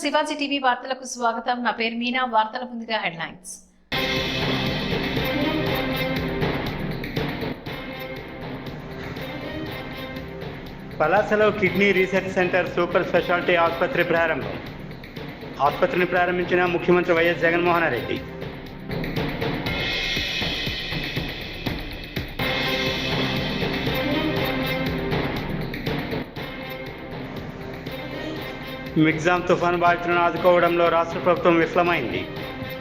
Shivaji TV వార్తలకు స్వాగతం. నా పేరు మీనా. వార్తల ముందుగా headlines. పలాసలో kidney research centre super speciality ఆసుపత్రి ప్రారంభం. ఆసుపత్రిని ప్రారంభించిన ముఖ్యమంత్రి వైఎస్ జగన్మోహన్ రెడ్డి. మిగ్జామ్ తుఫాను బాధితులను ఆదుకోవడంలో రాష్ట్ర ప్రభుత్వం విఫలమైంది.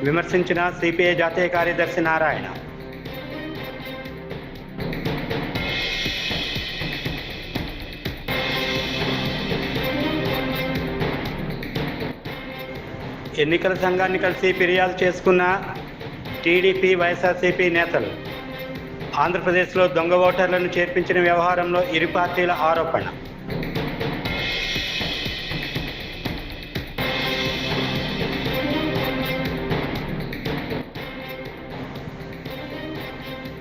విమర్శించిన సిపిఐ జాతీయ కార్యదర్శి నారాయణ. ఎన్నికల సంఘాన్ని కలిసి ఫిర్యాదు చేసుకున్న టీడీపీ వైఎస్ఆర్సీపీ నేతలు ఆంధ్రప్రదేశ్లో దొంగ ఓటర్లను చేర్పించిన వ్యవహారంలో ఇరు పార్టీల ఆరోపణ.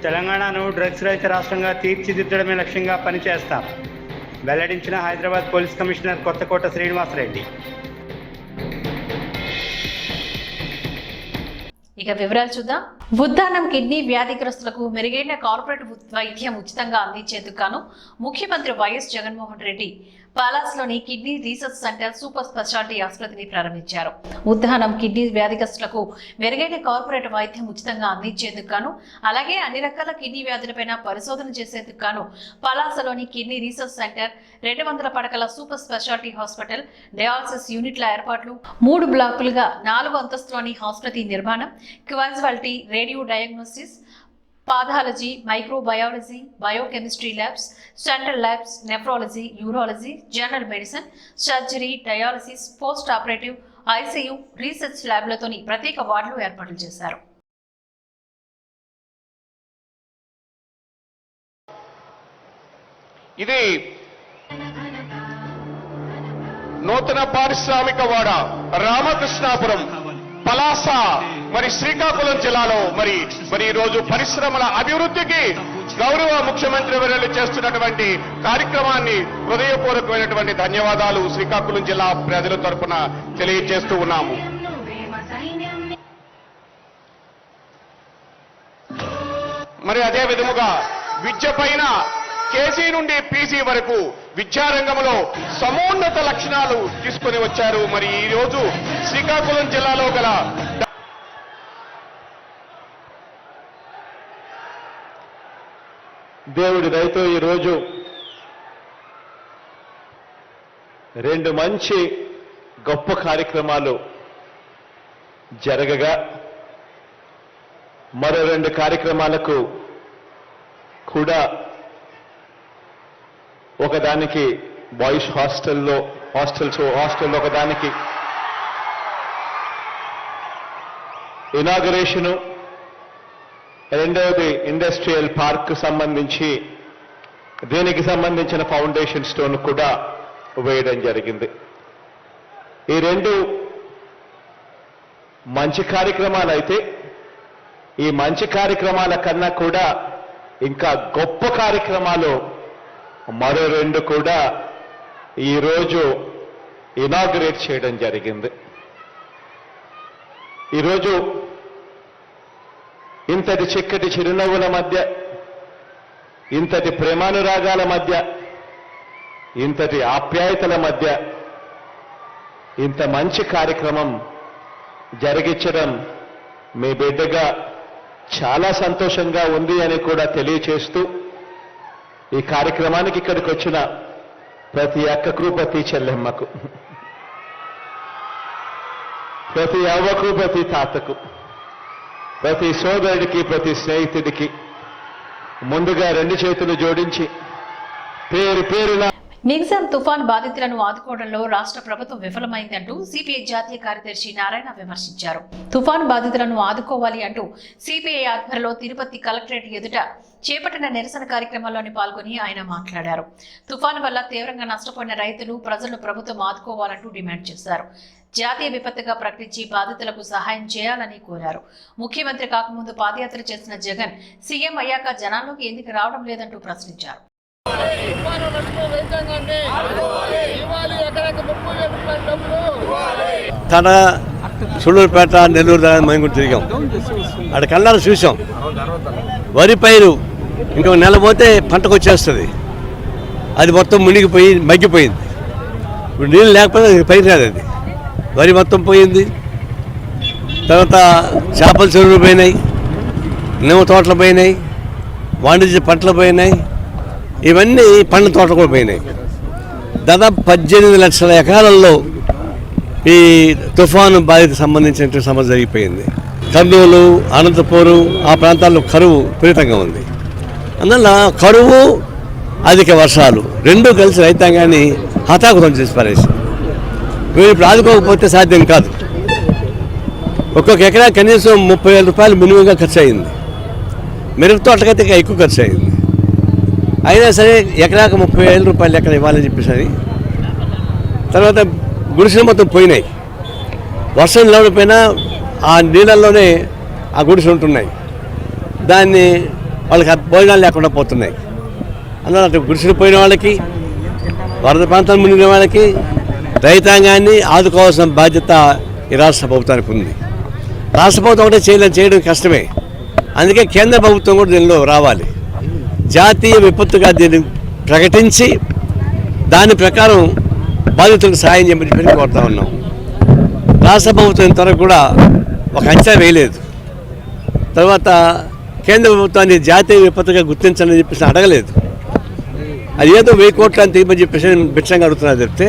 తెలంగాణను డ్రగ్స్ రహిత రాష్ట్రంగా తీర్చిదిద్దడమే లక్ష్యంగా పనిచేస్తాం. వెల్లడించిన హైదరాబాద్ పోలీస్ కమిషనర్ కొత్తకోట శ్రీనివాసరెడ్డి. ఇక వివరాలు చూద్దాం. ఉద్దానం కిడ్నీ వ్యాధిగ్రస్తులకు మెరుగైన కార్పొరేట్ వైద్యం ఉచితంగా అందించేందుకు గాను ముఖ్యమంత్రి YS Jaganmohan Reddy పాలాస్లోని kidney research centre super speciality ఆసుపత్రిని ప్రారంభించారు. ఉద్దానం కిడ్నీ వ్యాధిగ్రస్తులకు మెరుగైన కార్పొరేట్ వైద్యం ఉచితంగా అందించేందుకు గాను అలాగే అన్ని రకాల కిడ్నీ వ్యాధులపైన పరిశోధన చేసేందుకు గాను పలాసలోని కిడ్నీ రీసెర్చ్ సెంటర్ రెండు వందల పడకల సూపర్ స్పెషాలిటీ హాస్పిటల్ డయాలసిస్ యూనిట్ల ఏర్పాట్లు మూడు బ్లాకులుగా నాలుగు అంతస్తులోని హాస్పిటల్ నిర్మాణం casualty radio diagnosis pathology microbiology biochemistry labs central labs nephrology urology general medicine surgery dialysis post operative ICU research ల్యాబ్లతోని ప్రత్యేక వార్డులు ఏర్పాట్లు చేశారు. ఇది నూతన పారిశ్రామిక వాడ రామకృష్ణాపురం. పలాస మరి శ్రీకాకుళం జిల్లాలో మరి మరి ఈరోజు రోజు పరిశ్రమల అభివృద్ధికి గౌరవ ముఖ్యమంత్రి వర్యులు చేస్తున్నటువంటి కార్యక్రమాన్ని హృదయపూర్వకమైనటువంటి ధన్యవాదాలు శ్రీకాకుళం జిల్లా ప్రజల తరఫున తెలియజేస్తూ ఉన్నాము. మరి అదే విధముగా విద్య పైన కేజీ నుండి పీజీ వరకు విద్యారంగంలో సమున్నత లక్షణాలు తీసుకొని వచ్చారు. మరి ఈ రోజు శ్రీకాకుళం జిల్లాలో గల దేవుడి దయతో ఈరోజు రెండు మంచి గొప్ప కార్యక్రమాలు జరగగా మరో రెండు కార్యక్రమాలకు కూడా ఒకదానికి బాయ్స్ హాస్టల్లో హాస్టల్స్ హాస్టల్లో ఒకదానికి ఇనాగరేషను రెండవది ఇండస్ట్రియల్ పార్క్ సంబంధించి దీనికి సంబంధించిన ఫౌండేషన్ స్టోన్ కూడా వేయడం జరిగింది. ఈ రెండు మంచి కార్యక్రమాలు అయితే ఈ మంచి కార్యక్రమాల కన్నా కూడా ఇంకా గొప్ప కార్యక్రమాలు మరో రెండు కూడా ఈరోజు ఇనాగ్రేట్ చేయడం జరిగింది. ఈరోజు ఇంతటి చిక్కటి చిరునవ్వుల మధ్య ఇంతటి ప్రేమానురాగాల మధ్య ఇంతటి ఆప్యాయతల మధ్య ఇంత మంచి కార్యక్రమం జరిగించడం మీ బిడ్డగా చాలా సంతోషంగా ఉంది అని కూడా తెలియచేస్తూ ఈ కార్యక్రమానికి ఇక్కడికి వచ్చిన ప్రతి అక్కకు ప్రతి చెల్లెమ్మకు. ప్రతి అవ్వకు ప్రతి తాతకు. ప్రతి సోదరుడికి ప్రతి స్నేహితుడికి ముందుగా రెండు చేతులు జోడించి పేరు పేరున మిగ్జాం తుఫాన్ బాధితులను ఆదుకోవడంలో రాష్ట్ర ప్రభుత్వం విఫలమైందంటూ సిపిఐ జాతీయ కార్యదర్శి నారాయణ విమర్శించారు. తుఫాన్ బాధితులను ఆదుకోవాలి అంటూ సిపిఐ ఆధ్వర్యంలో తిరుపతి కలెక్టరేట్ ఎదుట చేపట్టిన నిరసన కార్యక్రమాల్లోని పాల్గొని ఆయన మాట్లాడారు. తుఫాను వల్ల తీవ్రంగా నష్టపోయిన రైతులు ప్రజలను ప్రభుత్వం ఆదుకోవాలంటూ డిమాండ్ చేశారు. జాతీయ విపత్తుగా ప్రకటించి బాధితులకు సహాయం చేయాలని కోరారు. ముఖ్యమంత్రి కాకముందు పాదయాత్ర చేసిన జగన్ సీఎం అయ్యాక జనాల్లోకి ఎందుకు రావడం లేదంటూ ప్రశ్నించారు. తన సూళ్ళూరుపేట నెల్లూరు దాకా మేము కూడా తిరిగాం. అక్కడ కళ్ళారు చూసాం. వరి పైరు ఇంకొక నెల పోతే పంటకు వచ్చేస్తుంది. అది మొత్తం మునిగిపోయి మగ్గిపోయింది. ఇప్పుడు నీళ్ళు లేకపోతే పైరు రాదు అది. వరి మొత్తం పోయింది. తర్వాత చేపల చెరువులు పోయినాయి. నిమ్మ తోటలు పోయినాయి. వాణిజ్య పంటలు పోయినాయి. ఇవన్నీ పండ్ల తోటలు కూడా పోయినాయి. దాదాపు పద్దెనిమిది లక్షల ఎకరాలలో ఈ తుఫాను బాధిత సంబంధించిన సమస్య జరిగిపోయింది. కర్నూలు అనంతపూరు ఆ ప్రాంతాల్లో కరువు విపరీతంగా ఉంది. అందువల్ల కరువు అధిక వర్షాలు రెండూ కలిసి రైతాంగాన్ని హతాకుతం చేసి పారేసి మీరు ఇప్పుడు ఆదుకోకపోతే సాధ్యం కాదు. ఒక్కొక్క ఎకరా కనీసం ముప్పై వేల రూపాయలు మినిమంగా ఖర్చు అయింది. మిరప తోటకైతే ఎక్కువ ఖర్చు అయింది. అయినా సరే ఎకరాకు ముప్పై వేల రూపాయలు ఎక్కడ ఇవ్వాలని చెప్పేసి తర్వాత గుడిసెలు మొత్తం పోయినాయి. వర్షం లేకపోయినా ఆ నీళ్ళల్లోనే ఆ గుడిసెలు ఉంటున్నాయి. దాన్ని వాళ్ళకి భోజనాలు లేకుండా పోతున్నాయి. అందువల్ల అటు గుడిసెలు పోయిన వాళ్ళకి వరద ప్రాంతాలు మునిగిన వాళ్ళకి రైతాంగాన్ని ఆదుకోవాల్సిన బాధ్యత ఈ రాష్ట్ర ప్రభుత్వానికి ఉంది. రాష్ట్ర ప్రభుత్వం ఒకటే చేయలేదు చేయడం కష్టమే. అందుకే కేంద్ర ప్రభుత్వం కూడా దీనిలో రావాలి. జాతీయ విపత్తుగా దీన్ని ప్రకటించి దాని ప్రకారం బాధితులకు సాయం చేయమని చెప్పి కోరుతా ఉన్నాం. రాష్ట్ర ప్రభుత్వం ఇంతవరకు కూడా ఒక అంచనా వేయలేదు. తర్వాత కేంద్ర ప్రభుత్వాన్ని జాతీయ విపత్తుగా గుర్తించాలని చెప్పేసి అడగలేదు. అది ఏదో వెయ్యి కోట్లు అని తీయమని చెప్పేసి భిక్షంగా అడుగుతున్నా చెప్తే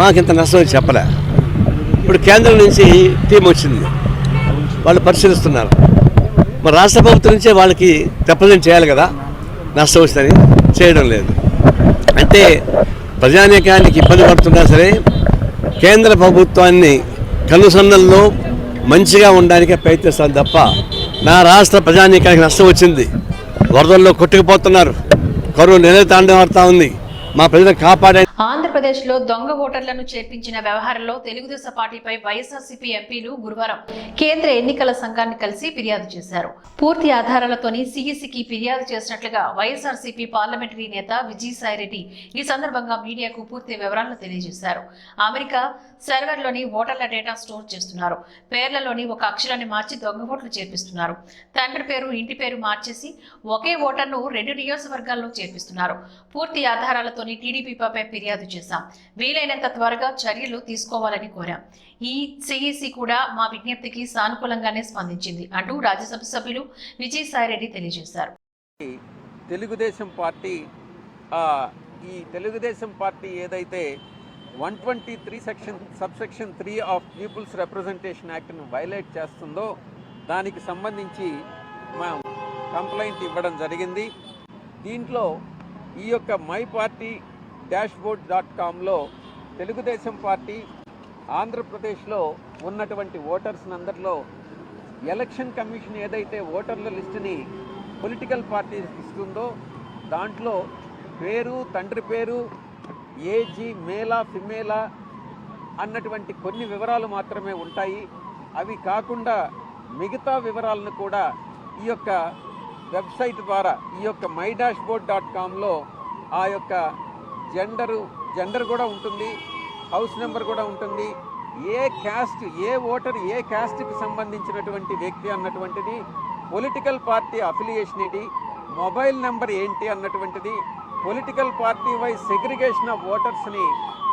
మాకింత నష్టం చెప్పలే. ఇప్పుడు కేంద్రం నుంచి టీం వచ్చింది. వాళ్ళు పరిశీలిస్తున్నారు. మరి రాష్ట్ర ప్రభుత్వం నుంచే వాళ్ళకి రిప్రజెంట్ చేయాలి కదా. నష్టం వస్తుందని చేయడం లేదు. అంటే ప్రజానీకానికి ఇబ్బంది పడుతున్నా సరే కేంద్ర ప్రభుత్వాన్ని కనుసన్నల్లో మంచిగా ఉండడానికే ప్రయత్నిస్తాను తప్ప నా రాష్ట్ర ప్రజానీకానికి నష్టం వచ్చింది. వరదల్లో కొట్టుకుపోతున్నారు. కరువు నిలతాండవాడుతూ ఉంది. మా ప్రజలను కాపాడే ఆంధ్రప్రదేశ్లో దొంగ ఓటర్లను చేర్పించిన వ్యవహారంలో తెలుగుదేశం పార్టీపై వైఎస్ఆర్సీపీ ఎంపీలు గురువారం కేంద్ర ఎన్నికల సంఘాన్ని కలిసి ఫిర్యాదు చేశారు. పూర్తి ఆధారాలతోని సిఈసికి ఫిర్యాదు చేసినట్లుగా వైఎస్ఆర్సీపీ పార్లమెంటరీ నేత విజయసాయిరెడ్డి ఈ సందర్భంగా మీడియాకు పూర్తి వివరాలను తెలియజేశారు. అమెరికా సర్వర్లోని ఓటర్ల డేటా స్టోర్ చేస్తున్నారు. పేర్లలోని ఒక అక్షరాన్ని మార్చి దొంగ ఓట్లు చేర్పిస్తున్నారు. తండ్రి పేరు ఇంటి పేరు మార్చేసి ఒకే ఓటర్ను రెండు నియోజకవర్గాల్లో చేర్పిస్తున్నారు. పూర్తి ఆధారాలతోని టీడీపీపై ఫిర్యాదు చేశాం వీలైనంత త్వరగా చర్యలు తీసుకోవాలని కోరాం. ఈ సిఈసి కూడా మా విజ్ఞప్తికి సానుకూలంగానే స్పందించింది అంటూ రాజ్యసభ సభ్యులు విజయసాయిరెడ్డి తెలియజేశారు. తెలుగుదేశం పార్టీ ఈ తెలుగుదేశం పార్టీ ఏదైతే one twenty three section subsection three of people's representation యాక్ట్ను violate చేస్తుందో దానికి సంబంధించి మనం కంప్లైంట్ ఇవ్వడం జరిగింది. దీంట్లో ఈ యొక్క మై పార్టీ డాష్బోర్డ్ డాట్ కామ్లో తెలుగుదేశం పార్టీ ఆంధ్రప్రదేశ్లో ఉన్నటువంటి ఓటర్స్ అందరిలో ఎలక్షన్ కమిషన్ ఏదైతే ఓటర్ల లిస్టుని పొలిటికల్ పార్టీ ఇస్తుందో దాంట్లో పేరు తండ్రి పేరు ఏజీ మేలా ఫిమేలా అన్నటువంటి కొన్ని వివరాలు మాత్రమే ఉంటాయి. అవి కాకుండా మిగతా వివరాలను కూడా ఈ యొక్క వెబ్సైట్ ద్వారా ఈ యొక్క మై డాష్ బోర్డ్ డాట్ కామ్లో ఆ యొక్క జెండరు జెండర్ కూడా ఉంటుంది హౌస్ నెంబర్ కూడా ఉంటుంది. ఏ క్యాస్ట్ ఏ ఓటర్ ఏ క్యాస్ట్కి సంబంధించినటువంటి వ్యక్తి అన్నటువంటిది పొలిటికల్ పార్టీ అఫిలియేషన్ ఏంటి మొబైల్ నెంబర్ ఏంటి అన్నటువంటిది political party wise segregation of ఓటర్స్ని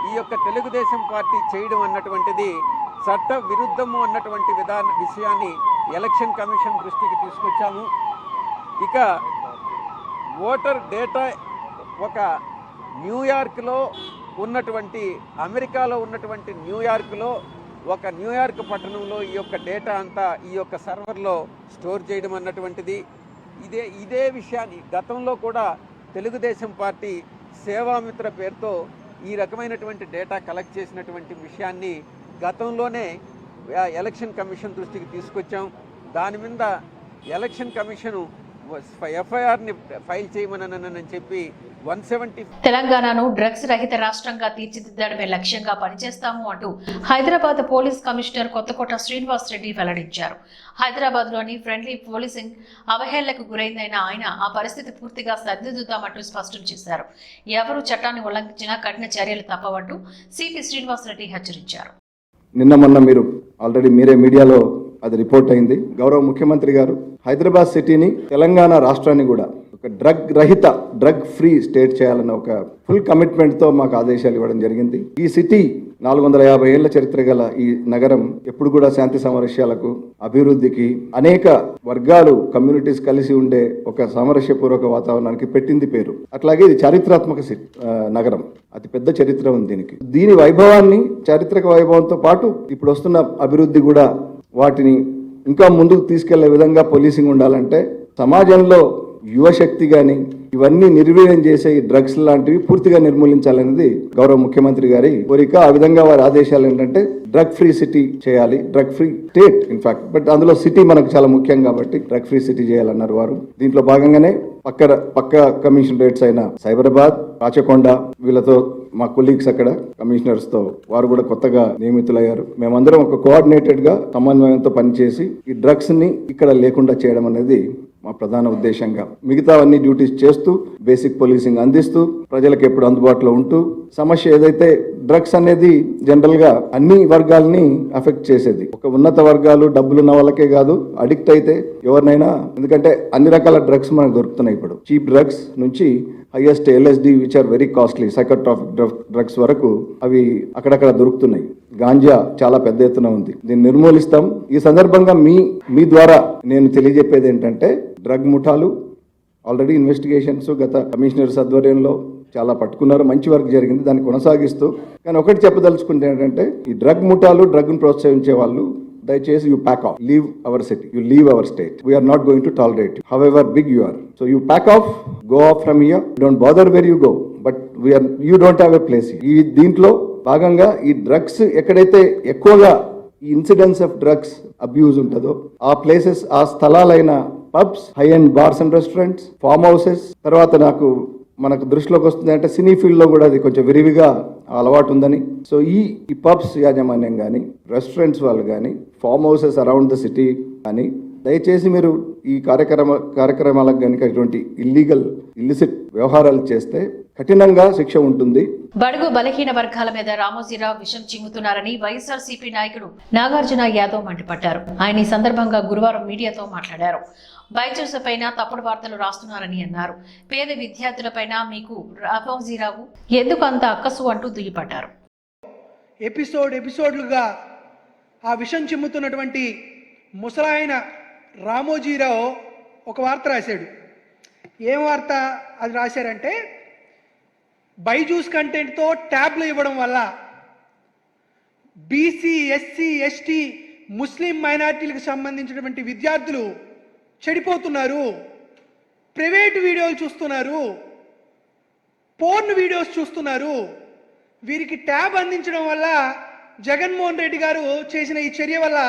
ఈ యొక్క తెలుగుదేశం పార్టీ చేయడం అన్నటువంటిది చట్ట విరుద్ధము అన్నటువంటి విధాన విషయాన్ని ఎలక్షన్ కమిషన్ దృష్టికి తీసుకొచ్చాము. ఇక ఓటర్ డేటా ఒక న్యూయార్క్లో ఉన్నటువంటి అమెరికాలో ఉన్నటువంటి న్యూయార్క్లో ఒక న్యూయార్క్ పట్టణంలో ఈ యొక్క డేటా అంతా ఈ యొక్క సర్వర్లో స్టోర్ చేయడం అన్నటువంటిది. ఇదే ఇదే విషయాన్ని గతంలో కూడా తెలుగుదేశం పార్టీ సేవామిత్ర పేరుతో ఈ రకమైనటువంటి డేటా కలెక్ట్ చేసినటువంటి విషయాన్ని గతంలోనే ఎలక్షన్ కమిషన్ దృష్టికి తీసుకొచ్చాం. దాని మీద ఎలక్షన్ కమిషను ఎఫ్ఐఆర్ని ఫైల్ చేయమని చెప్పి తెలంగాణను డ్రగ్స్ రహిత రాష్ట్రంగా తీర్చిదిద్దడమే లక్ష్యంగా పనిచేస్తాము అంటూ హైదరాబాద్ పోలీస్ కమిషనర్ కొత్తకోట శ్రీనివాస్ రెడ్డి వెల్లడించారు. హైదరాబాద్లోని ఫ్రెండ్లీ పోలీసింగ్ అవహేళనకు గురైందైన ఆయన ఆ పరిస్థితి పూర్తిగా సరిదిద్దుతామంటూ స్పష్టం చేశారు. ఎవరు చట్టాన్ని ఉల్లంఘించినా కఠిన చర్యలు తప్పవంటూ సిపి శ్రీనివాస్ రెడ్డి హెచ్చరించారు. నిన్న మొన్న మీరు ఆల్రెడీ మీరే మీడియాలో అది రిపోర్ట్ అయింది. గౌరవ ముఖ్యమంత్రి గారు హైదరాబాద్ సిటీని తెలంగాణ రాష్ట్రాన్ని కూడా ఒక డ్రగ్ రహిత డ్రగ్ ఫ్రీ స్టేట్ చేయాలన్న ఒక ఫుల్ కమిట్మెంట్తో మాకు ఆదేశాలు ఇవ్వడం జరిగింది. ఈ సిటీ నాలుగు వందల యాభై ఏళ్ళ చరిత్ర గల ఈ నగరం ఎప్పుడు కూడా శాంతి సామరస్యాలకు అభివృద్ధికి అనేక వర్గాలు కమ్యూనిటీస్ కలిసి ఉండే ఒక సామరస్యపూర్వక వాతావరణానికి పెట్టింది పేరు. అట్లాగే ఇది చారిత్రాత్మక సి- నగరం. అతి పెద్ద చరిత్ర ఉంది దీనికి. దీని వైభవాన్ని చారిత్రక వైభవంతో పాటు ఇప్పుడు వస్తున్న అభివృద్ధి కూడా వాటిని ఇంకా ముందుకు తీసుకెళ్ళే విధంగా పోలీసింగ్ ఉండాలంటే సమాజంలో యువశక్తి కానీ ఇవన్నీ నిర్వీర్యం చేసే ఈ డ్రగ్స్ లాంటివి పూర్తిగా నిర్మూలించాలనేది గౌరవ ముఖ్యమంత్రి గారి కోరిక. ఆ విధంగా వారి ఆదేశాలు ఏంటంటే డ్రగ్ ఫ్రీ సిటీ చేయాలి drug free state in fact but అందులో సిటీ మనకు చాలా ముఖ్యం కాబట్టి డ్రగ్ ఫ్రీ సిటీ చేయాలన్నారు వారు. దీంట్లో భాగంగానే పక్క పక్క కమిషనరేట్స్ అయిన సైబరాబాద్ రాచకొండ వీళ్ళతో మా కొలీగ్స్ అక్కడ కమిషనర్స్తో వారు కూడా కొత్తగా నియమితులయ్యారు. మేమందరం ఒక కోఆర్డినేటెడ్గా సమన్వయంతో పనిచేసి ఈ డ్రగ్స్ని ఇక్కడ లేకుండా చేయడం అనేది మా ప్రధాన ఉద్దేశంగా. మిగతా అన్ని డ్యూటీస్ చేస్తూ బేసిక్ పోలీసింగ్ అందిస్తూ ప్రజలకు ఎప్పుడు అందుబాటులో ఉంటూ సమస్య ఏదైతే డ్రగ్స్ అనేది జనరల్గా అన్ని వర్గాల్ని అఫెక్ట్ చేసేది. ఒక ఉన్నత వర్గాలు డబ్బులున్న వాళ్ళకే కాదు అడిక్ట్ అయితే ఎవరినైనా ఎందుకంటే అన్ని రకాల డ్రగ్స్ మనకు దొరుకుతున్నాయి ఇప్పుడు. చీప్ డ్రగ్స్ నుంచి highest LSD which are very costly psychotropic drugs వరకు అవి అక్కడక్కడ దొరుకుతున్నాయి. గాంజా చాలా పెద్ద ఎత్తున ఉంది. దీన్ని నిర్మూలిస్తాం. ఈ సందర్భంగా మీ మీ ద్వారా నేను తెలియజెప్పేది ఏంటంటే డ్రగ్ ముఠాలు ఆల్రెడీ ఇన్వెస్టిగేషన్స్ గత కమిషనర్స్ ఆధ్వర్యంలో చాలా పట్టుకున్నారు. మంచి వర్క్ జరిగింది. దాన్ని కొనసాగిస్తూ కానీ ఒకటి చెప్పదలుచుకుంటే ఏంటంటే ఈ డ్రగ్ ముఠాలు డ్రగ్ను ప్రోత్సహించే వాళ్ళు దయచేసి you pack off leave our city you leave our state we are not going to tolerate however big you are so you pack off go off from here don't bother where you go but we are you don't have a place ఈ దీంట్లో భాగంగా ఈ drugs ఎక్కడైతే ఎక్కువగా ఈ incidence of drugs abuse ఉంటుందో ఆ places ఆ స్థలాలైన pubs high and bars and restaurants farm houses తర్వాత నాకు మనకు దృష్టిలోకి వస్తుంది అంటే సినీ ఫీల్డ్లో కూడా అది కొంచెం విరివిగా అలవాటు ఉందని. సో ఈ ఈ పబ్స్ యాజమాన్యం కానీ రెస్టారెంట్స్ వాళ్ళు కానీ farm houses around the city కానీ దయచేసి మీరు ఈ కార్యక్రమ కార్యక్రమాలకు కనుక ఇటువంటి ఇల్లీగల్ ఇల్లిసిట్ వ్యవహారాలు చేస్తే కఠినంగా శిక్ష ఉంటుంది. బడుగు బలహీన వర్గాల మీద రామోజీరావు విషం చిమ్ముతున్నారని వైఎస్ఆర్ సిపి నాయకుడు నాగార్జున యాదవ్ మండిపడ్డారు. ఆయన ఈ సందర్భంగా గురువారం మీడియాతో మాట్లాడారు. పైన తప్పుడు వార్తలు రాస్తున్నారని అన్నారు. పేద విద్యార్థులపైన మీకు రామోజీరావు ఎందుకు అంత అక్కసు అంటూ దుయ్యపడ్డారు ఎపిసోడ్ ఎపిసోడ్లుగా ఆ విషం చిమ్ముతున్నటువంటి ముసలాయన రామోజీరావు ఒక వార్త రాశాడు. ఏం వార్త అది రాశారంటే బైజూస్ కంటెంట్తో ట్యాబ్లు ఇవ్వడం వల్ల బీసీ ఎస్సీ ఎస్టీ ముస్లిం మైనార్టీలకు సంబంధించినటువంటి విద్యార్థులు చెడిపోతున్నారు ప్రైవేట్ వీడియోలు చూస్తున్నారు పోర్న్ వీడియోస్ చూస్తున్నారు. వీరికి ట్యాబ్ అందించడం వల్ల జగన్మోహన్ రెడ్డి గారు చేసిన ఈ చర్య వల్ల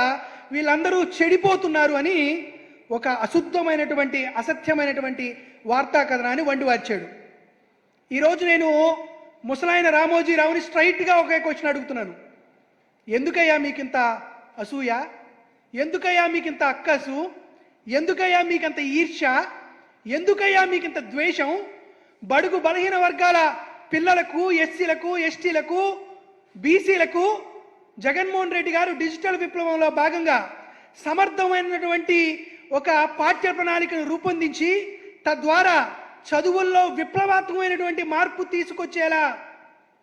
వీళ్ళందరూ చెడిపోతున్నారు అని ఒక అశుద్ధమైనటువంటి అసత్యమైనటువంటి వార్తా కథనాన్ని వండివార్చాడు. ఈరోజు నేను ముసలాయన రామోజీరావుని స్ట్రైట్గా ఒకే క్వశ్చన్ అడుగుతున్నాను. ఎందుకయ్యా మీకింత అసూయ? ఎందుకయ్యా మీకింత అక్కసు? ఎందుకయ్యా మీకంత ఈర్ష ఎందుకయ్యా మీకింత ద్వేషం? బడుగు బలహీన వర్గాల పిల్లలకు ఎస్సీలకు ఎస్టీలకు బీసీలకు జగన్మోహన్ రెడ్డి గారు డిజిటల్ విప్లవంలో భాగంగా సమర్థమైనటువంటి ఒక పాఠ్య ప్రణాళికను రూపొందించి తద్వారా చదువుల్లో విప్లవాత్మకమైనటువంటి మార్పు తీసుకొచ్చేలా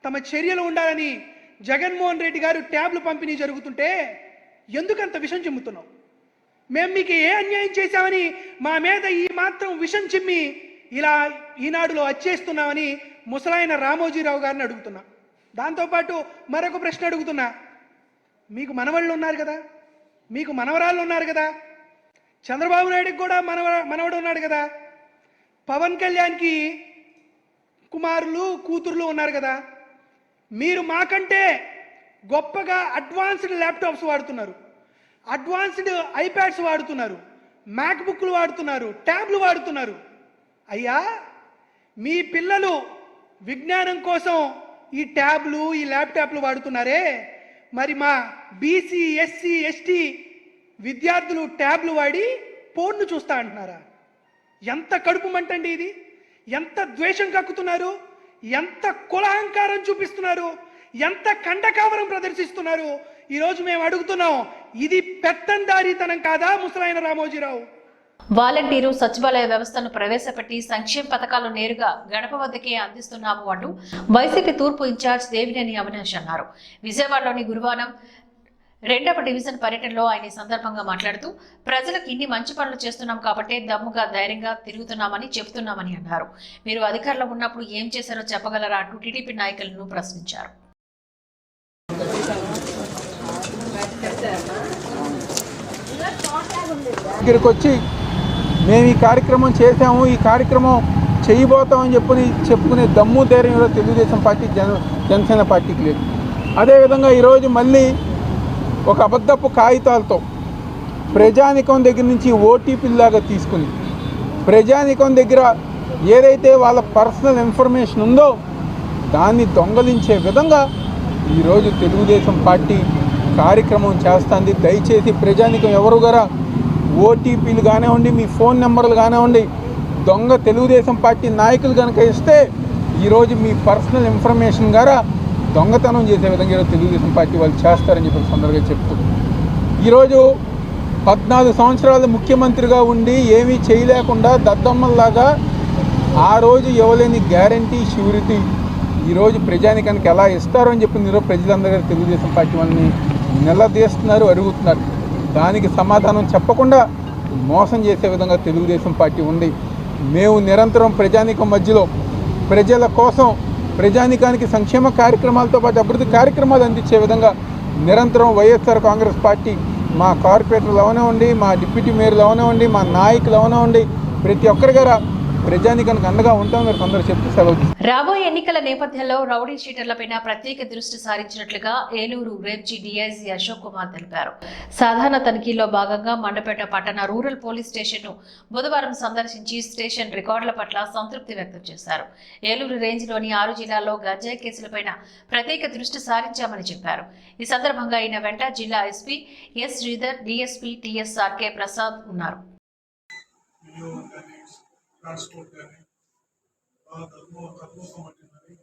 తమ చర్యలు ఉండాలని జగన్మోహన్ రెడ్డి గారు ట్యాబ్లు పంపిణీ జరుగుతుంటే ఎందుకంత విషం చిమ్ముతున్నావు? మేము మీకు ఏ అన్యాయం చేశామని మా మీద ఈ మాత్రం విషం చిమ్మి ఇలా ఈనాడులో వచ్చేస్తున్నామని ముసలాయన రామోజీరావు గారిని అడుగుతున్నా. దాంతోపాటు మరొక ప్రశ్న అడుగుతున్నా. మీకు మనవళ్ళు ఉన్నారు కదా? మీకు మనవరాళ్ళు ఉన్నారు కదా? చంద్రబాబు నాయుడికి కూడా మనవ మనవడు ఉన్నాడు కదా? పవన్ కళ్యాణ్కి కుమారులు కూతుర్లు ఉన్నారు కదా. మీరు మాకంటే గొప్పగా అడ్వాన్స్డ్ ల్యాప్టాప్స్ వాడుతున్నారు. అడ్వాన్స్డ్ ఐప్యాడ్స్ వాడుతున్నారు. మ్యాక్బుక్లు వాడుతున్నారు. ట్యాబ్లు వాడుతున్నారు. అయ్యా మీ పిల్లలు విజ్ఞానం కోసం ఈ ట్యాబ్లు ఈ ల్యాప్టాప్లు వాడుతున్నారే. మరి మా బీసీ ఎస్సీ ఎస్టీ విద్యార్థులు ట్యాబ్లు వాడి ఫోన్ను చూస్తా అంటున్నారా? ఎంత కడుపు మంటండి ఇది? ఎంత ద్వేషం కక్కుతున్నారు? ఎంత కులహంకారం చూపిస్తున్నారు? ఎంత కండకావరం ప్రదర్శిస్తున్నారు? ఈరోజు మేము అడుగుతున్నాం ఇది పెత్తందారీతనం కాదా ముసలాయన రామోజీరావు? వాలంటీరు సచివాలయ వ్యవస్థను ప్రవేశపెట్టి సంక్షేమ పథకాలు నేరుగా గడప వద్దకే అందిస్తున్నాము అంటూ వైసీపీ తూర్పు ఇన్ఛార్జ్ దేవినేని అవినాష్ అన్నారు. విజయవాడలోని గురువారం రెండవ డివిజన్ పర్యటనలో ఆయన సందర్భంగా మాట్లాడుతూ ప్రజలకు ఇన్ని మంచి పనులు చేస్తున్నాం కాబట్టే దమ్ముగా ధైర్యంగా తిరుగుతున్నామని చెబుతున్నామని అన్నారు. మీరు అధికారంలో ఉన్నప్పుడు ఏం చేశారో చెప్పగలరా అంటూ టీడీపీ నాయకులను ప్రశ్నించారు. దగ్గరికి వచ్చి మేము ఈ కార్యక్రమం చేశాము ఈ కార్యక్రమం చేయబోతామని చెప్పని చెప్పుకునే దమ్ము ధైర్యం కూడా తెలుగుదేశం పార్టీ జన జనసేన పార్టీకి లేదు. అదేవిధంగా ఈరోజు మళ్ళీ ఒక అబద్ధపు కాగితాలతో ప్రజానికం దగ్గర నుంచి ఓటీపీలాగా తీసుకుని ప్రజానికం దగ్గర ఏదైతే వాళ్ళ పర్సనల్ ఇన్ఫర్మేషన్ ఉందో దాన్ని దొంగలించే విధంగా ఈరోజు తెలుగుదేశం పార్టీ కార్యక్రమం చేస్తుంది. దయచేసి ప్రజానికం ఎవరు గారా? ఓటీపీలు కానివ్వండి మీ ఫోన్ నెంబర్లు కానివ్వండి దొంగ తెలుగుదేశం పార్టీ నాయకులు కనుక ఇస్తే ఈరోజు మీ పర్సనల్ ఇన్ఫర్మేషన్ ద్వారా దొంగతనం చేసే విధంగా ఈరోజు తెలుగుదేశం పార్టీ వాళ్ళు చేస్తారని చెప్పి సందర్భంగా చెప్తూ ఈరోజు పద్నాలుగు సంవత్సరాలు ముఖ్యమంత్రిగా ఉండి ఏమీ చేయలేకుండా దద్దమ్మల్లాగా ఆ రోజు ఇవ్వలేని గ్యారంటీ షూరిటీ ఈరోజు ప్రజానికానికి ఎలా ఇస్తారో అని చెప్పి ఈరోజు ప్రజలందరూ తెలుగుదేశం పార్టీ వాళ్ళని నిలదీస్తున్నారు అడుగుతున్నారు దానికి సమాధానం చెప్పకుండా మోసం చేసే విధంగా తెలుగుదేశం పార్టీ ఉంది. మేము నిరంతరం ప్రజానికం మధ్యలో ప్రజల కోసం ప్రజానికానికి సంక్షేమ కార్యక్రమాలతో పాటు అభివృద్ధి కార్యక్రమాలు అందించే విధంగా నిరంతరం వైఎస్ఆర్ కాంగ్రెస్ పార్టీ మా కార్పొరేటర్లు అవనివ్వండి మా డిప్యూటీ మేయర్లు అవనివ్వండి మా నాయకులు అవనివ్వండి ప్రతి ఒక్కరి గారు ప్రజానికానికి అండగా ఉంటామని మీరు కొందరు చెప్తే సెలవు రాబోయే ఎన్నికల నేపథ్యంలో రౌడీ షీటర్లపైన ప్రత్యేక దృష్టి సారించినట్లుగా ఏలూరు రేంజీ డిఐజీ అశోక్ కుమార్ తెలిపారు. సాధారణ తనిఖీల్లో భాగంగా మండపేట పట్టణ రూరల్ పోలీస్ స్టేషన్ను బుధవారం సందర్శించి స్టేషన్ రికార్డుల పట్ల సంతృప్తి వ్యక్తం చేశారు. ఏలూరు రేంజ్లోని ఆరు జిల్లాల్లో గంజాయి కేసులపైన ప్రత్యేక దృష్టి సారించామని చెప్పారు. ఈ సందర్భంగా ఆయన వెంట జిల్లా SP S Sridhar DSP TSRK Prasad ఉన్నారు. ట్రాన్స్పోర్ట్ కానీ బాగా తక్కువ తగ్గుముఖం పట్టిందని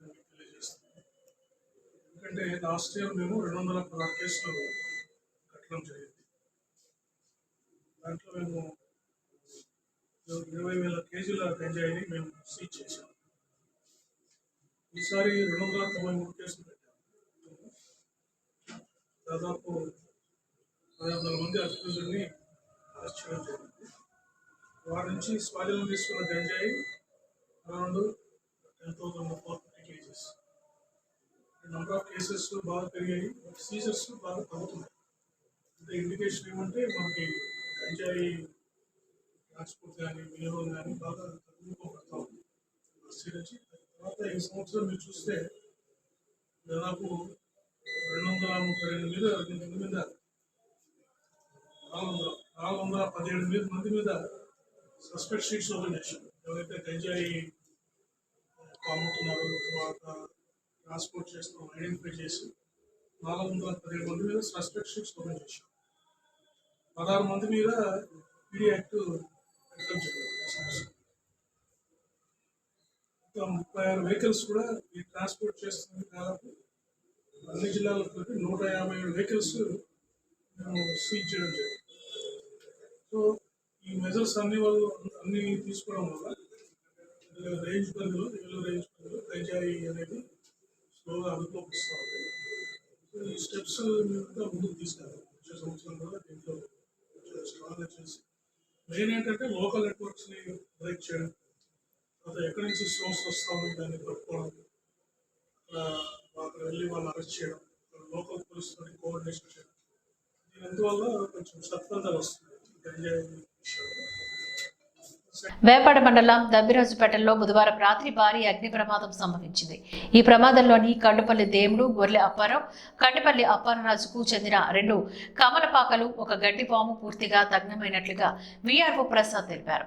నేను తెలియజేస్తున్నాను ఎందుకంటే లాస్ట్ ఇయర్ మేము రెండు వందల పదహారు కేసులు కట్టడం జరిగింది. దాంట్లో మేము ఇరవై వేల కేజీల గంజాయిని మేము సీజ్ చేశాం. ఈసారి రెండు వందల తొంభై మూడు కేసులు పెట్టాము దాదాపు పదిహేను వందల మంది అక్యూజుల్ని అరెస్ట్ చేయడం జరిగింది. వారి నుంచి స్వాధీనం తీసుకున్న గంజాయి around ten thousand four fifty kgs number of cases బాగా పెరిగాయి సీజర్స్ బాగా తగ్గుతున్నాయి. అంటే ఇండికేషన్ ఏమంటే మనకి గంజాయి ట్రాన్స్పోర్ట్ కానీ వినియోగం కానీ బాగా తగ్గిపోబడతా ఉంది. ఫస్ట్ నుంచి తర్వాత ఈ సంవత్సరం మీరు చూస్తే దాదాపు రెండు వందల ముప్పై రెండు మీద రెండు మంది మీద నాలుగు వందల నాలుగు వందల పదిహేడు మీద మంది మీద సస్పెక్ట్ స్ట్రీట్స్ ఓపెన్ చేశాం ఎవరైతే గంజాయి అమ్ముతున్నారో తర్వాత ట్రాన్స్పోర్ట్ చేస్తున్నాం ఐడెంటిఫై చేసి నాలుగు వందల పదిహేడు మంది మీద సస్పెక్ట్ స్ట్రీట్స్ ఓపెన్ చేశాం పదహారు మంది మీద పీడీ యాక్ట్ ఇంకా ముప్పై ఆరు వెహికల్స్ కూడా ఈ ట్రాన్స్పోర్ట్ చేస్తుంది దాదాపు అన్ని జిల్లాలకు నూట యాభై ఏడు వెహికల్స్ మేము సీజ్ చేయడం జరిగింది. సో ఈ మెజర్స్ అన్ని వాళ్ళు అన్ని తీసుకోవడం వల్ల రేంజ్ పరిధిలో రెగ్యులర్ రేంజ్ పరిధిలో గంజాయి అనేది స్లోగా అదుపులోకి వస్తూ ఉంది ఈ స్టెప్స్ ఇంకా ముందుకు తీసుకెళ్ళాలి వచ్చే సంవత్సరం కూడా దీంట్లో స్ట్రాంగ్గా చేసి మెయిన్ ఏంటంటే లోకల్ నెట్వర్క్స్ని బ్రేక్ చేయడం తర్వాత ఎక్కడి నుంచి సోర్స్ వస్తామో దాన్ని పట్టుకోవడం అక్కడ అక్కడ వెళ్ళి వాళ్ళు అరెస్ట్ చేయడం లోకల్ పోలీస్ కోఆర్డినేషన్ చేయడం. దీనివల్ల కొంచెం సత్ఫలితాలు వస్తుంది గంజాయి వేపాడ మండలం దబ్బిరాజుపేటలో బుధవారం రాత్రి భారీ అగ్ని ప్రమాదం సంభవించింది. ఈ ప్రమాదంలోని కండుపల్లి దేవుడు గొర్రె అప్పారావు కండుపల్లి అప్పారరాజుకు చెందిన రెండు కమలపాకలు ఒక గడ్డిపాము పూర్తిగా దగ్నమైనట్లుగా విఆర్ఓ ప్రసాద్ తెలిపారు.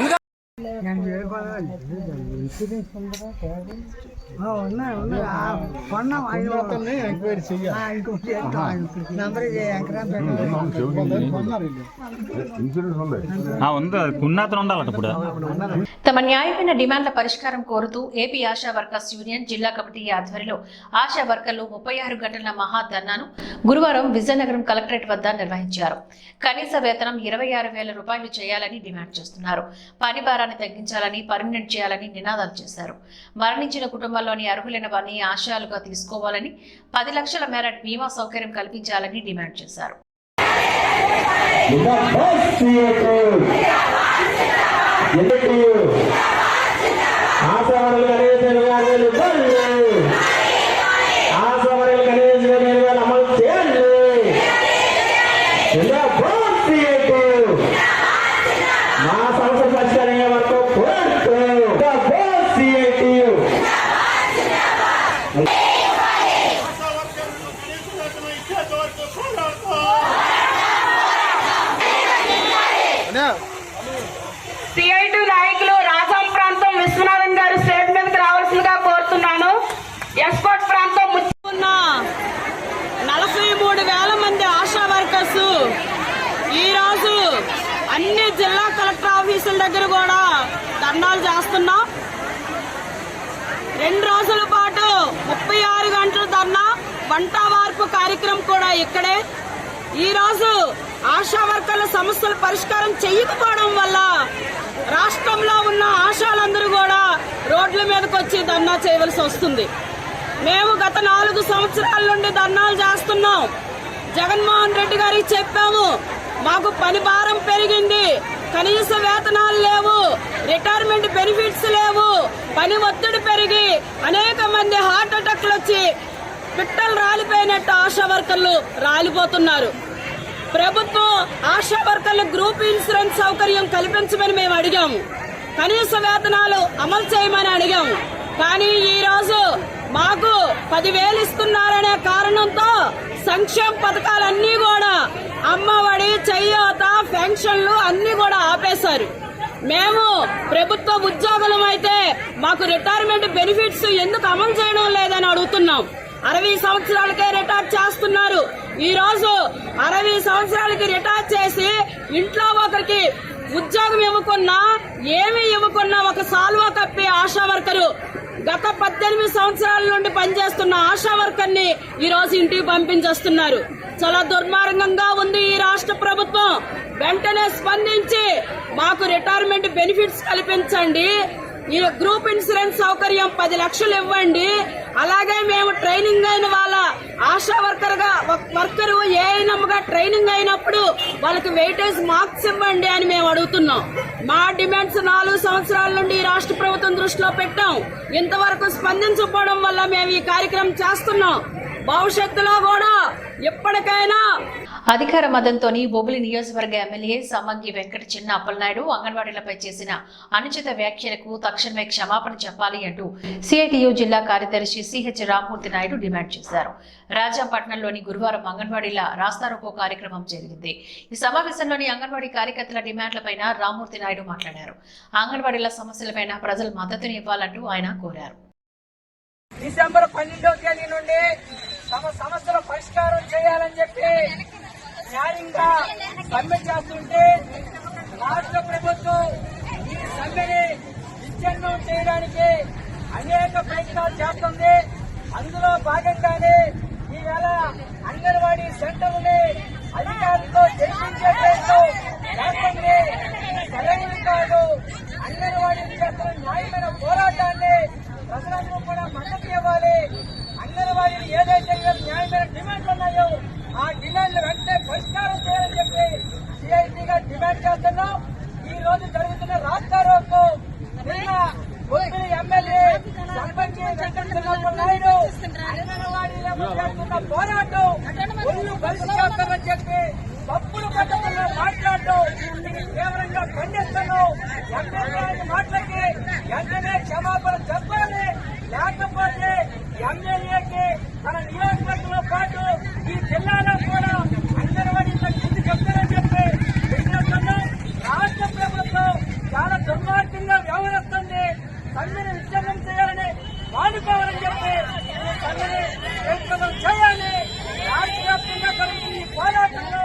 ఇంకా తమ న్యాయమైన డిమాండ్ల పరిష్కారం కోరుతూ ఏపీ ఆశా వర్కర్స్ యూనియన్ జిల్లా కమిటీ ఆధ్వర్యంలో ఆశా వర్కర్లు ముప్పై ఆరు గంటల మహాధర్నాను గురువారం విజయనగరం కలెక్టరేట్ వద్ద నిర్వహించారు. కనీస వేతనం ఇరవై ఆరు వేల రూపాయలు చేయాలని డిమాండ్ చేస్తున్నారు. పని భారాన్ని తగ్గించాలని పర్మనెంట్ చేయాలని నినాదాలు చేశారు. మరణించిన కుటుంబంలోని అర్హులైన వారిని ఆశయాలుగా తీసుకోవాలని పది లక్షల మేర బీమా సౌకర్యం కల్పించాలని డిమాండ్ చేశారు. సిఐటి నాయకులు రాజాం ప్రాంతం విశ్వనాథన్ గారు స్టేట్ మీదకి రావాల్సిందిగా కోరుతున్నాను ఎస్పోర్ట్ ప్రాంతం ముచ్చుకున్న నలభై మూడు వేల మంది ఆశా వర్కర్స్ ఈ రోజు అన్ని జిల్లా కలెక్టర్ ఆఫీసుల దగ్గర కూడా ధర్నాలు చేస్తున్నాం. రెండు రోజుల పాటు ముప్పై ఆరు గంటల ధర్నా వంట వార్పు కార్యక్రమం కూడా ఇక్కడే. ఈ రోజు ఆశా వర్కర్ల సమస్యల పరిష్కారం చేయకపోవడం వల్ల రాష్ట్రంలో ఉన్న ఆశాలందరూ కూడా రోడ్ల మీదకి వచ్చి ధర్నా చేయవలసి వస్తుంది. మేము గత నాలుగు సంవత్సరాల నుండి ధర్నాలు చేస్తున్నాం. జగన్మోహన్ రెడ్డి గారికి చెప్పాము మాకు పని భారం పెరిగింది. కనీస వేతనాలు లేవు. రిటైర్మెంట్ బెనిఫిట్స్ లేవు. పని ఒత్తిడి పెరిగి అనేక మంది హార్ట్ అటాక్లు వచ్చి పిట్టలు రాలిపోయినట్టు ఆశా వర్కర్లు రాలిపోతున్నారు. ప్రభుత్వం ఆశా వర్కర్లు గ్రూప్ ఇన్సూరెన్స్ సౌకర్యం కల్పించమని మేము అడిగాము. కనీస వేతనాలు అమలు చేయమని అడిగాము. కానీ ఈ రోజు మాకు పదివేలు ఇస్తున్నారనే కారణంతో సంక్షేమ పథకాలన్నీ కూడా అమ్మఒడి చెయ్యోత పెన్షన్లు అన్ని కూడా ఆపేశారు. మేము ప్రభుత్వ ఉద్యోగులం అయితే మాకు రిటైర్మెంట్ బెనిఫిట్స్ ఎందుకు అమలు చేయడం లేదని అడుగుతున్నాం. అరవై సంవత్సరాలకే రిటైర్ చేస్తున్నారు. ఈ రోజు అరవై సంవత్సరాలకి రిటైర్ చేసి ఇంట్లో ఒకరికి ఉద్యోగం ఇవ్వకున్నా ఏమి ఇవ్వకున్నా ఒక సాల్వా కప్పి ఆశా వర్కరు గత పద్దెనిమిది సంవత్సరాల నుండి పనిచేస్తున్న ఆశా వర్కర్ని ఇంటికి పంపించేస్తున్నారు. చాలా దుర్మార్గంగా ఉంది ఈ రాష్ట్ర ప్రభుత్వం. వెంటనే స్పందించి మాకు రిటైర్మెంట్ బెనిఫిట్స్ కల్పించండి. ఈ గ్రూప్ ఇన్సూరెన్స్ సౌకర్యం పది లక్షలు ఇవ్వండి. అలాగే మేము ట్రైనింగ్ అయిన వాళ్ళ ఆశా వర్కర్గా వర్కర్ ఏఎన్ఎంగా ట్రైనింగ్ అయినప్పుడు వాళ్ళకి వెయిటేజ్ మార్క్స్ ఇవ్వండి అని మేము అడుగుతున్నాం. మా డిమాండ్స్ నాలుగు సంవత్సరాల నుండి రాష్ట్ర ప్రభుత్వం దృష్టిలో పెట్టాం. ఇంతవరకు స్పందించకపోవడం వల్ల మేము ఈ కార్యక్రమం చేస్తున్నాం. భవిష్యత్తులో కూడా ఎప్పటికైనా అధికార మదంతోని బొబ్బిలి నియోజకవర్గ ఎమ్మెల్యే సమ్మంగి వెంకట చిన్న అప్పలనాయుడు అంగన్వాడీలపై చేసిన అనుచిత వ్యాఖ్యలకు తక్షణమే క్షమాపణ చెప్పాలి అంటూ సిఐటియు జిల్లా కార్యదర్శి సిహెచ్ రామ్మూర్తి నాయుడు డిమాండ్ చేశారు. రాజాపట్నంలోని గురువారం అంగన్వాడీల రాస్తారోకో కార్యక్రమం జరిగింది. ఈ సమావేశంలోని అంగన్వాడీ కార్యకర్తల డిమాండ్లపైన రామ్మూర్తి నాయుడు మాట్లాడారు. అంగన్వాడీల సమస్యలపైన ప్రజలు మద్దతుని ఇవ్వాలంటూ ఆయన కోరారు. డిసెంబర్ పన్నెండవ తేదీ నుండి తమ సమస్యల పరిష్కారం చేయాలని చెప్పి న్యాయంగా సమ్మె చేస్తుంటే రాష్ట్ర ప్రభుత్వం ఈ సమ్మెని విచ్ఛిన్నం చేయడానికి అనేక ప్రయత్నాలు చేస్తుంది. అందులో భాగంగానే ఈవేళ అంగన్వాడీ సెంటర్ని అధికారులతో తెరిపించే ప్రయత్నం చేస్తుంది. సరైనది కాదు అంగన్వాడీ చేస్తున్న న్యాయమైన పోరాటాన్ని ప్రజలందరూ కూడా మద్దతు ఇవ్వాలి. అంగన్వాడీలు ఏదైతే న్యాయమైన డిమాండ్లు ఉన్నాయో ఆ డిమాండ్లు వెంటనే పరిష్కారం చేయాలని చెప్పి సిఐటిగా డిమాండ్ చేస్తున్నాం. ఈ రోజు జరుగుతున్న రాస్తారోకు నిన్న బొబ్బిలి ఎమ్మెల్యే సర్పంచ్ నాయుడు అంగన్వాడీలకు చేస్తున్న పోరాటం ఒళ్ళు కలిసి చెప్పి తప్పుడు పద్ధతుల్లో మాట్లాడటం తీవ్రంగా ఖండిస్తున్నాం. ఎమ్మెల్యే మాటలకి వెంటనే క్షమాపణ చెప్పాలి. లేకపోతే ఎమ్మెల్యేకి మన నియోజకవర్గంలో పాటు ఈ జిల్లాలో కూడా అంగన్వాడీలో కింది చెప్తారని చెప్పి విజ్ఞప్తున్నాం రాష్ట్ర ప్రభుత్వం చాలా దుర్మార్గంగా వ్యవహరిస్తుంది సమ్మెని విచ్ఛిన్నం చేయాలని వాడుకోవాలని చెప్పి ఈ సమ్మెని విచ్ఛిన్నం చేయాలి రాష్ట్ర వ్యాప్తంగా జరుగుతున్న ఈ పోరాటంలో